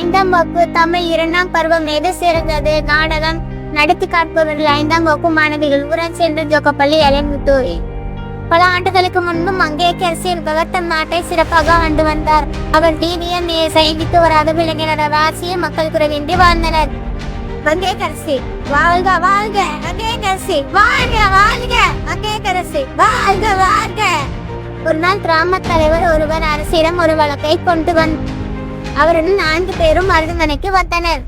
ஐந்தாம் வகுப்பு தமிழ் இரண்டாம் பருவம் எது சிறந்தது நாடகம் நடத்தி காட்டுபவர்கள் ஐந்தாம் வகுப்பு மாணவிகள் ஊரன் சென்று ஜோக்கப்பள்ளி எலங்குத்தூர் பல ஆண்டுகளுக்கு முன்பும் அங்கே அரசியல் பகத்தம் நாட்டை சிறப்பாக ஆண்டு வந்தார். அவர் டிவிஎம் சைனித்து வராத விளங்கினர் ராசிய மக்கள் குறைவின்றி வாழ்ந்தனர். மங்கையரசி வாழ்க வாழ்க மங்கையரசி வாழ்க வாழ்க மங்கையரசி வாழ்க வாழ்க. ஒரு நாள் கிராம தலைவர் ஒருவர் அரசிடம் ஒரு வழக்கை கொண்டு வந்தார் அவருடன் நான்கு பேரும் மருத்துவமனைக்கு வந்தனர்.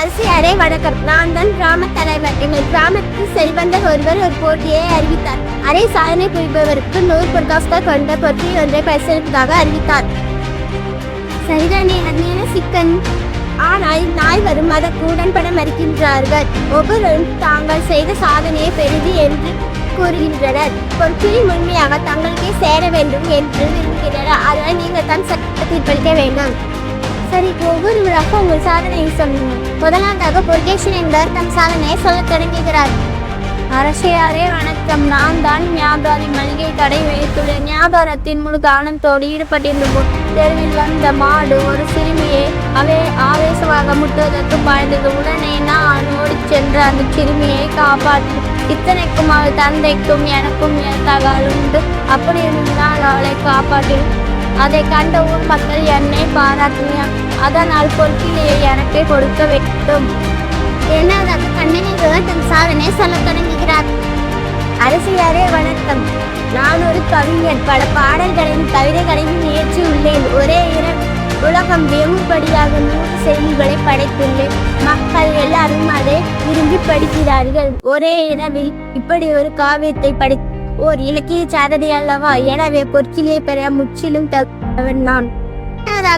அரசியாரே வணக்கம். நான் தான் கிராம தலைவர். எங்கள் கிராமத்தில் செல்வந்தர் ஒருவர் ஒரு போட்டியை அறிவித்தார். அரை சாதனை புரிபவருக்கு நூறு பொற்காஸ்கர் கொண்ட போட்டி ஒன்றை பரிசீலிப்பதாக அறிவித்தார். சரிதானே அந்நியன சிக்கன்? ஆனால் நால்வரும் அதற்கு உடன்பட மறுக்கின்றார்கள். ஒவ்வொருவரும் தாங்கள் செய்த சாதனையை பெரிது என்று கூறுகின்றனர். ஒரு குழி முழுமையாக தங்களுக்கே சேர வேண்டும் என்று விரும்புகின்றனர் அதனால் நீங்கள் தான் சட்டத்தில் படிக்க வேண்டும். சரி ஒவ்வொருவராக உங்கள் சாதனையை சொல்லுங்கள். முதலாவதாக பொர்கேஷன் என்பவர் தம் சாதனையை சொல்லத் தொடங்குகிறார். அரசியாரே வணக்கம். நான் தான் வியாபாரி மளிகை கடை வைத்துள்ளேன். வியாபாரத்தின் முழு கவனத்தோடு ஈடுபட்டிருந்த தெருவில் வந்த மாடு ஒரு சிறுமியை அவே ஆவேசமாக முட்டுவதற்கு பாய்ந்தது. உடனே நான் சென்று அந்த சிறுமியை காப்பாற்றும் இத்தனைக்கும் அவள் தந்தைக்கும் எனக்கும் தகவல் உண்டு. அப்படி இருந்தால் அவளை காப்பாற்றி அதை கண்ட ஊர் மக்கள் என்னை பாராட்டினார். அதனால் பொறுப்பிலேயே எனக்கு கொடுக்க வேண்டும். இரண்டாவதாக கண்ணனை தன் சாதனை சொல்ல தொடங்குகிறார். அரசியாரே வணக்கம். நான் ஒரு கவிஞன். பல பாடல்களையும் கவிதைகளையும் இயற்றியுள்ளேன் ஒரே இரவு உலகம் வியம்படியாக நூறு செய்திகளை படைத்துள்ளேன் மக்கள் எல்லாரும் அதை விரும்பி படிக்கிறார்கள். ஒரே இரவில் இப்படி ஒரு காவியத்தை படி ஓர் இலக்கிய சாதனை அல்லவா? எனவே பொற்கிலே பெற முற்றிலும் தகுந்தவன் நான்.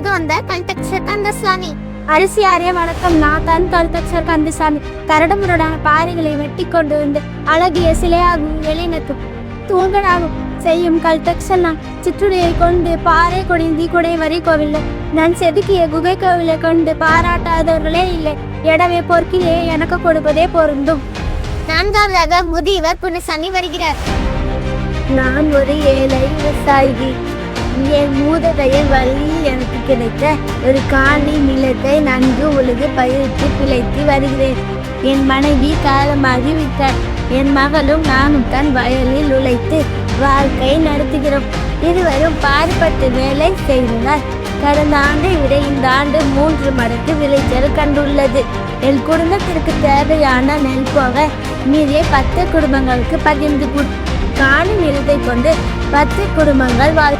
வந்த கல்தக்ஷர் கந்தசாமி. அரிசியாரே வணக்கம் நான் தான் கல்தக்ஷர் கந்தசாமி. கரடுமுரடான பாறைகளை வெட்டி கொண்டு வந்து அழகிய சிலையாகும் எளினத்தும் தூங்கலாகும் செய்யும் கல்தக்ஷன்? நான் சிற்றுடையை கொண்டு பாறை கொடிந்தி குடை வரி கோவில்லை. நான் செதுக்கிய குகை கோவிலை கொண்டு பாராட்டாதவர்களே இல்லை. எனவே பொற்கிலே எனக்கு கொடுப்பதே பொருந்தும். நான்காவதாக முதியவர் புனசனி வருகிறார். நான் ஒரு ஏழை விவசாயி. என் மூததையர் வழியில் எனக்கு கிடைத்த ஒரு காணி நிலத்தை நன்கு உழுது பயிரிட்டு பிழைத்து வருகிறேன். என் மனைவி காலமாகி விட்டார். என் மகளும் நானும் தான் வயலில் உழைத்து வாழ்க்கை நடத்துகிறோம். இருவரும் பாடுபட்டு வேலை செய்ததால் கடந்த ஆண்டை விட இந்த ஆண்டு மூன்று மடங்கு விளைச்சல் கண்டுள்ளது. என் குடும்பத்திற்கு தேவையான நெல் போக மீதியை பத்து குடும்பங்களுக்கு பகிர்ந்து கொடு காணி நிலத்தை கொண்டு பத்து குடும்பங்கள் வாழ்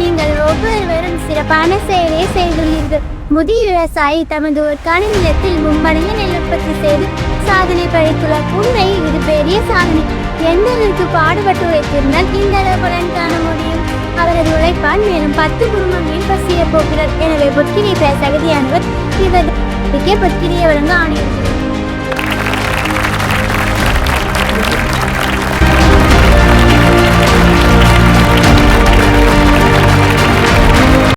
நீங்கள் ஒவ்வொருவரும் சிறப்பான செயலை செய்துள்ளீர்கள். முதிய விவசாயி தமது ஒரு காணி நிலத்தில் மும்மடங்கு நெல் உற்பத்தி செய்து சாதனை படைத்துள்ளார். உண்மை இது பெரிய சாதனை. எந்த அளவுக்கு பாடுபட்டு உழைத்திருந்தால் இந்த அளவு பலன் காண முடியும்? அவரது உழைப்பால் மேலும் பத்து குடும்பங்களில் பசிய போகிறார் எனவே புத்திரியை பேச தகுதியானவர் இவர் புத்திரியை வழங்க ஆணையிடுகிறார்.